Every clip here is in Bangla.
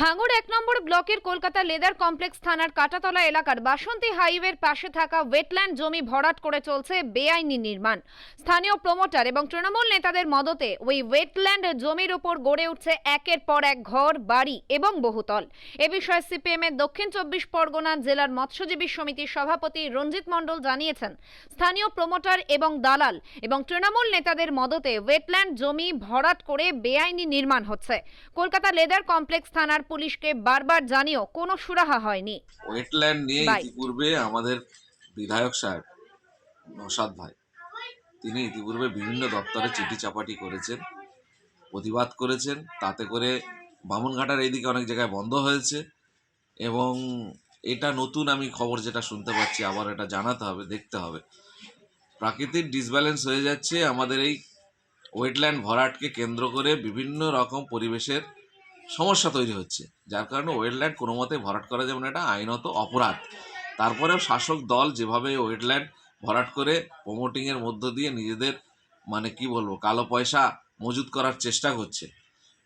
ভাঙড় এক নম্বর ব্লকের কলকাতা লেদার কমপ্লেক্স থানার কাটাতলা এলাকার বাসন্তী হাইওয়ের পাশে থাকা ওয়েটল্যান্ড জমি ভরাট করে চলছে বেআইনি নির্মাণ। স্থানীয় প্রমোটার এবং তৃণমূল নেতাদের মদতে ওই ওয়েটল্যান্ড জমির উপর গড়ে উঠছে একের পর এক ঘর, বাড়ি এবং বহুতল। এ বিষয়ে সিপিএম এর দক্ষিণ চব্বিশ পরগনা জেলার মৎস্যজীবী সমিতির সভাপতি রঞ্জিত মণ্ডল জানিয়েছেন, স্থানীয় প্রমোটার এবং দালাল এবং তৃণমূল নেতাদের মদতে ওয়েটল্যান্ড জমি ভরাট করে বেআইনি নির্মাণ হচ্ছে। কলকাতা লেদার কমপ্লেক্স থানার পুলিশকে বারবার জানিও কোনো সুরাহা হয়নি ওয়েটল্যান্ড নিয়ে। ইতিপূর্বে আমাদের বিধায়ক সাহেব নসাদ ভাই তিনি ইতিপূর্বে বিভিন্ন দপ্তরে চিঠি চাপাটি করেছেন প্রতিবাদ করেছেন তাতে করে বামনঘাটার এইদিকে অনেক জায়গায় বন্ধ হয়েছে এবং এটা নতুন আমি খবর যেটা শুনতে পাচ্ছি আবার এটা জানাতে হবে দেখতে হবে প্রাকৃতিক ডিসব্যালেন্স হয়ে যাচ্ছে আমাদের এই ওয়েটল্যান্ড ভরাটকে কেন্দ্র করে বিভিন্ন রকম পরিবেশের সমস্যা তৈরি হচ্ছে। যার কারণে ওয়েটল্যান্ড কোনো মতে ভরাট করা যাবে না। এটা আইনত অপরাধ। তারপরেও শাসক দল যেভাবে ওয়েটল্যান্ড ভরাট করে প্রমোটিংয়ের মধ্য দিয়ে নিজেদের মানে কি বলব, কালো পয়সা মজুত করার চেষ্টা করছে।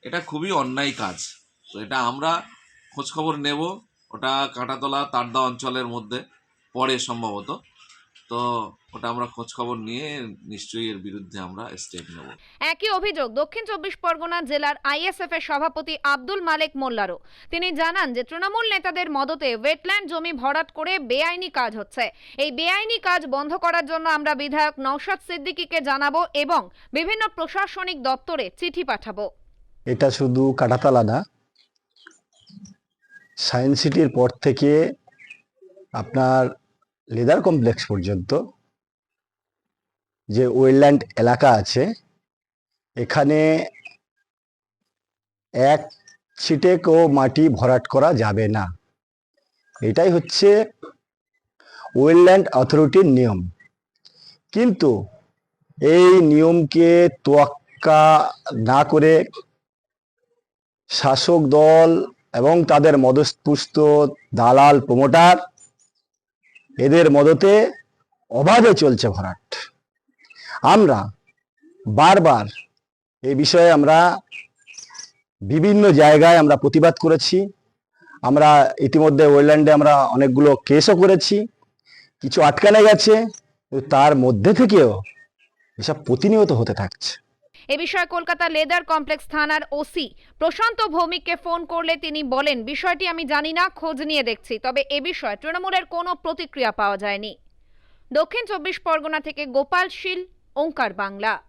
এটা খুবই অন্যায় কাজ। তো এটা আমরা খোঁজখবর নেব। ওটা কাঁটাতলা, তারদা অঞ্চলের মধ্যে পড়ে সম্ভবত। তো ওটা আমরা খোঁজখবর নিয়ে নিশ্চয়ই এর বিরুদ্ধে আমরা স্টেপ নেব। একই অভিযোগ দক্ষিণ চব্বিশ পরগনা জেলার আইএসএফ এর সভাপতি আব্দুল মালেক মোল্লারও। তিনি জানান যে তৃণমূল নেতাদের মদতে ওয়েটল্যান্ড জমি ভরাট করে বেআইনি কাজ হচ্ছে। এই বেআইনি কাজ বন্ধ করার জন্য আমরা বিধায়ক নওশাদ সিদ্দিকীকে জানাব এবং বিভিন্ন প্রশাসনিক দপ্তরে চিঠি পাঠাবো। এটা শুধু কাটাতলা না সায়েন্স সিটির পর থেকে আপনার লেদার কমপ্লেক্স পর্যন্ত যে ওয়েলল্যান্ড এলাকা আছে, এখানে এক ছিটেকও মাটি ভরাট করা যাবে না। এটাই হচ্ছে ওয়েলল্যান্ড অথরিটির নিয়ম। কিন্তু এই নিয়মকে তোয়াক্কা না করে শাসক দল এবং তাদের মদস্পুষ্ট দালাল প্রমোটার এদের মদতে অবাধে চলছে ভরাট। আমরা বারবার এই বিষয়ে আমরা বিভিন্ন জায়গায় আমরা প্রতিবাদ করেছি। আমরা ইতিমধ্যে ওয়েল্যান্ডে আমরা অনেকগুলো কেসও করেছি। কিছু আটকানে গেছে তার মধ্যে থেকেও এসব প্রতিনিয়ত হতে থাকছে। এ বিষয়ে কলকাতা লেদার কমপ্লেক্স থানার ওসি প্রশান্ত ভৌমিককে ফোন করলে তিনি বলেন, বিষয়টি আমি জানি না, খোঁজ নিয়ে দেখছি, তবে এ বিষয়ে তৃণমূলের কোনো প্রতিক্রিয়া পাওয়া যায়নি। দক্ষিণ চব্বিশ পরগনা থেকে গোপাল শীল, ওঙ্কার বাংলা।